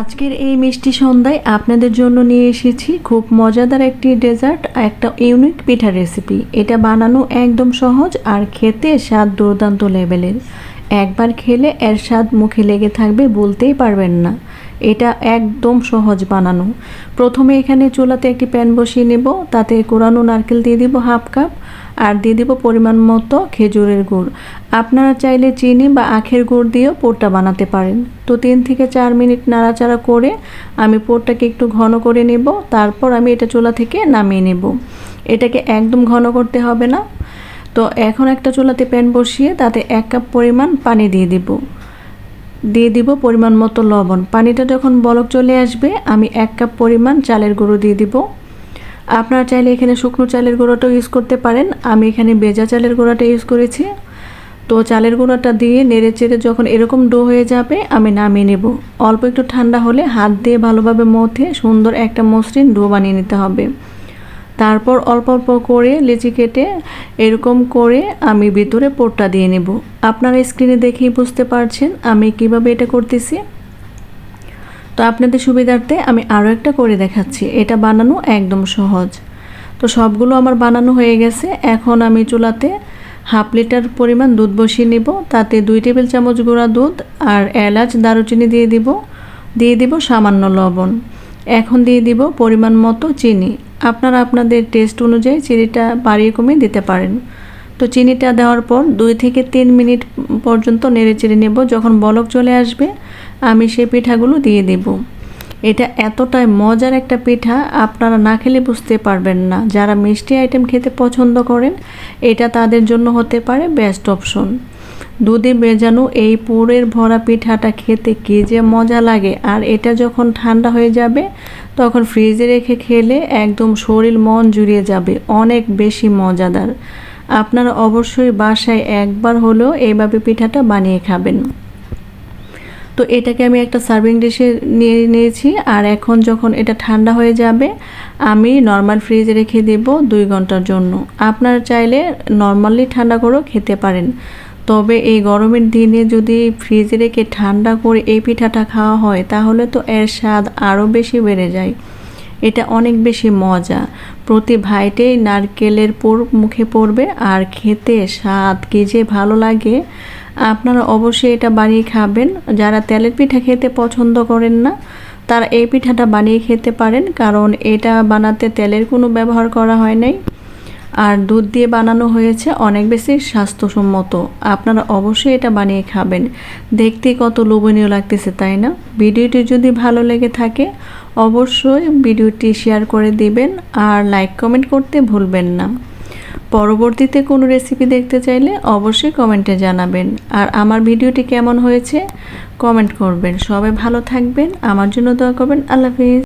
আজকের এই মিষ্টি সন্ধ্যায় আপনাদের জন্য নিয়ে এসেছি খুব মজাদার একটি ডেজার্ট, একটা ইউনিক পিঠা রেসিপি এটা বানানো একদম সহজ আর খেতে স্বাদ দুর্দান্ত লেভেলের। একবার খেলে এর স্বাদ মুখে লেগে থাকবে বলতেই পারবেন না। এটা একদম সহজ বানানো। প্রথমে এখানে চুলাতে একটি প্যান বসিয়ে নেব, তাতে কোরানো নারকেল দিয়ে দিব হাফ কাপ। আর দিয়ে দেবো পরিমাণ মতো খেজুরের গুড়। আপনারা চাইলে চিনি বা আখের গুড় দিয়েও পোরটা বানাতে পারেন। তো তিন থেকে চার মিনিট নাড়াচাড়া করে আমি পোরটাকে একটু ঘন করে নেব, তারপর আমি এটা চুলা থেকে নামিয়ে নেব। এটাকে একদম ঘন করতে হবে না। তো এখন একটা চুলাতে প্যান বসিয়ে তাতে এক কাপ পরিমাণ পানি দিয়ে দিব। দিয়ে দিব পরিমাণ মতো লবণ। পানিটা যখন বলক চলে আসবে, আমি এক কাপ পরিমাণ চালের গুঁড়ো দিয়ে দিব। আপনারা চাইলে এখানে শুকনো চালের গুঁড়োটাও ইউজ করতে পারেন। আমি এখানে বেজা চালের গুঁড়োটা ইউজ করেছি। তো চালের গুঁড়োটা দিয়ে নেড়ে চেড়ে যখন এরকম ডো হয়ে যাবে, আমি নামিয়ে নেব। অল্প একটু ঠান্ডা হলে হাত দিয়ে ভালোভাবে মথে সুন্দর একটা মসৃণ ডো বানিয়ে নিতে হবে। তারপর অল্প অল্প করে লিচি কেটে এরকম করে আমি ভিতরে পোরটা দিয়ে নেব। আপনারা স্ক্রিনে দেখেই বুঝতে পারছেন আমি কীভাবে এটা করতেছি। তো আপনাদের সুবিধার্থে আমি আরও একটা করে দেখাচ্ছি। এটা বানানো একদম সহজ। তো সবগুলো আমার বানানো হয়ে গেছে। এখন আমি চুলাতে হাফ লিটার পরিমাণ দুধ বসিয়ে নিব। তাতে দুই টেবিল চামচ গুঁড়া দুধ আর এলাচ, দারুচিনি দিয়ে দিব। দিয়ে দিব সামান্য লবণ। এখন দিয়ে দিব পরিমাণ মতো চিনি। আপনারা আপনাদের টেস্ট অনুযায়ী চিনিটা বাড়িয়ে কমিয়ে দিতে পারেন। তো চিনিটা দেওয়ার পর দুই থেকে তিন মিনিট পর্যন্ত নেড়ে চেড়ে নেব। যখন বলক চলে আসবে আমি সেই পিঠাগুলো দিয়ে দেব। এটা এতটাই মজার একটা পিঠা, আপনারা না খেলে বুঝতে পারবেন না। যারা মিষ্টি আইটেম খেতে পছন্দ করেন, এটা তাদের জন্য হতে পারে বেস্ট অপশন দুধে বেজানো এই পুরের ভরা পিঠাটা খেতে কী যে মজা লাগে। আর এটা যখন ঠান্ডা হয়ে যাবে, তখন ফ্রিজে রেখে খেলে একদম শরীর মন জুড়িয়ে যাবে। অনেক বেশি মজাদার। আপনারা অবশ্যই বাসায় একবার হলেও এইভাবে পিঠাটা বানিয়ে খাবেন। তো এটাকে আমি একটা সার্ভিং ডিশে নিয়ে নিয়েছি। আর এখন যখন এটা ঠান্ডা হয়ে যাবে, আমি নর্মাল ফ্রিজে রেখে দেব দুই ঘণ্টার জন্য। আপনারা চাইলে নর্মালি ঠান্ডা করেও খেতে পারেন। তবে এই গরমের দিনে যদি ফ্রিজে রেখে ঠান্ডা করে এই পিঠাটা খাওয়া হয়, তাহলে তো এর স্বাদ আরও বেশি বেড়ে যায়। এটা অনেক বেশি মজা। প্রতি ভাইটেই নারকেলের পোর মুখে পড়বে, আর খেতে স্বাদ কী যে ভালো লাগে আপনারা অবশ্যই এটা বানিয়ে খাবেন। যারা তেলের পিঠা খেতে পছন্দ করেন না, তারা এই পিঠাটা বানিয়ে খেতে পারেন, কারণ এটা বানাতে তেলের কোনো ব্যবহার করা হয় নাই। আর দুধ দিয়ে বানানো হয়েছে অনেক বেশি স্বাস্থ্যসম্মত। আপনারা অবশ্যই এটা বানিয়ে খাবেন। দেখতে কত লোভনীয় লাগতেছে, তাই না? ভিডিওটি যদি ভালো লেগে থাকে, অবশ্যই ভিডিওটি শেয়ার করে দিবেন, আর লাইক কমেন্ট করতে ভুলবেন না। পরবর্তীতে কোনো রেসিপি দেখতে চাইলে অবশ্যই কমেন্টে জানাবেন। আর আমার ভিডিওটি কেমন হয়েছে? কমেন্ট করবেন। সবাই ভালো থাকবেন। আমার জন্য দোয়া করবেন। আল্লাহ হাফিজ।